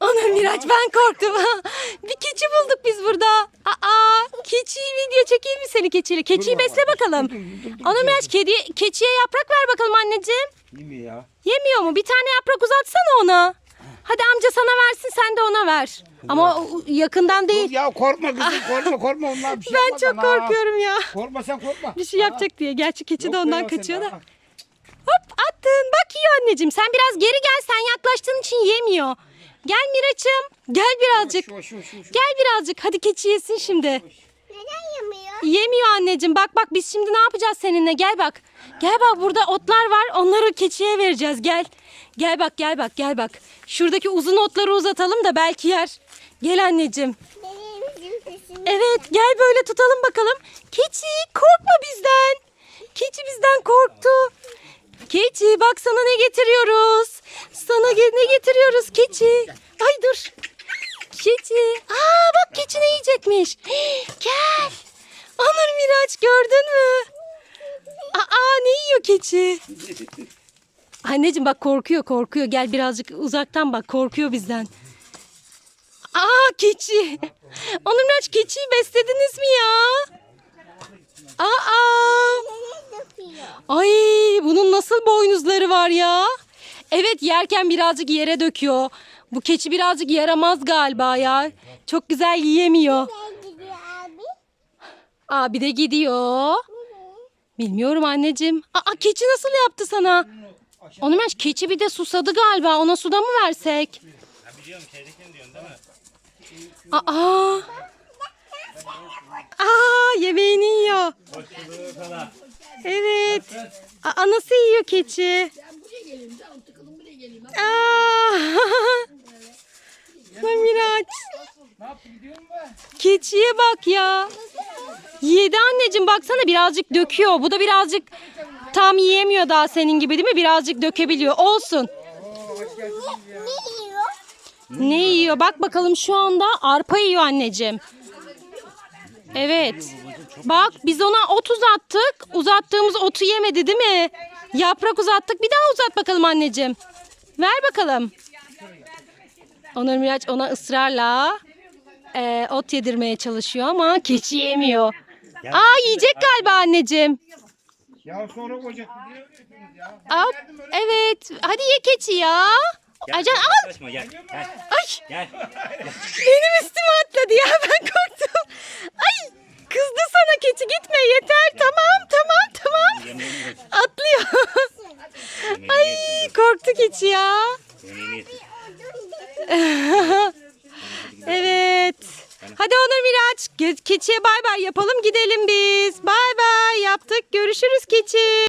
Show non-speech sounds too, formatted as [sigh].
Ana Miraç ben korktum. [laughs] bir keçi bulduk biz burada. Aa, keçiyi video çekeyim mi seni keçiyle? Keçiyi besle bakalım. Ana Miraç kedi, keçiye yaprak ver bakalım anneciğim. Yemiyor ya. Yemiyor mu? Bir tane yaprak uzatsana ona. Hadi amca sana versin sen de ona ver. Ama o- yakından Dur değil. ya korkma kızım korkma korkma onlar bir şey Ben çok bana. korkuyorum ya. Korkma sen korkma. Bir şey yapacak diye. Gerçi keçi de ondan kaçıyor da. Hop attın. Bak yiyor anneciğim. Sen biraz geri gel. Sen yaklaştığın için yemiyor. Gel Miraç'ım. Gel birazcık. Şu şu şu şu. Gel birazcık. Hadi keçi yesin şimdi. Neden yemiyor? Yemiyor anneciğim. Bak bak biz şimdi ne yapacağız seninle? Gel bak. Gel bak burada otlar var. Onları keçiye vereceğiz. Gel. Gel bak gel bak gel bak. Şuradaki uzun otları uzatalım da belki yer. Gel anneciğim. Evet gel böyle tutalım bakalım. Keçi korkma bizden. Keçi bizden korktu. Keçi bak sana ne getiriyoruz. Sana ne getiriyoruz keçi. Ay dur. Keçi. Aa bak keçi ne yiyecekmiş. [gasps] Gel. Onur Miraç gördün mü? Aa ne yiyor keçi? Anneciğim bak korkuyor korkuyor. Gel birazcık uzaktan bak korkuyor bizden. Aa keçi. Onur Miraç keçiyi beslediniz mi ya? Aa. Ay bunun nasıl boynuzları var ya? Evet yerken birazcık yere döküyor. Bu keçi birazcık yaramaz galiba ya. Çok güzel yiyemiyor. Abi? Abi de gidiyor. Bilmiyorum anneciğim. Aa keçi nasıl yaptı sana? Onu ben keçi bir de susadı galiba. Ona suda mı versek? Aa. Aa yemeğini yiyor. Evet. Aa nasıl yiyor keçi? Aa. [laughs] Ay Miraç. Keçiye bak ya. Yedi anneciğim baksana birazcık döküyor. Bu da birazcık tam yiyemiyor daha senin gibi değil mi? Birazcık dökebiliyor. Olsun. Ne yiyor? Ne yiyor? Bak bakalım şu anda arpa yiyor anneciğim. Evet. Bak biz ona ot uzattık. Uzattığımız otu yemedi değil mi? Yaprak uzattık. Bir daha uzat bakalım anneciğim. Ver bakalım. Onur Miraç ona ısrarla e, ot yedirmeye çalışıyor ama keçi yemiyor. Aa yiyecek galiba anneciğim. Ya sonra ya. Al. Evet. Hadi ye keçi ya. Acan al. Gel. Gel. Ay. Gel. Benim üstüme atladı ya [laughs] ben korktum. Ay kızdı sana keçi gitme yeter tamam tamam tamam. Yemeğini yesin. Atlıyor. Yemeğini Ay yesin. Keçi ya. [laughs] Evet. Hadi Onur Miraç keçiye bay bay yapalım gidelim biz. Bay bay yaptık görüşürüz keçi.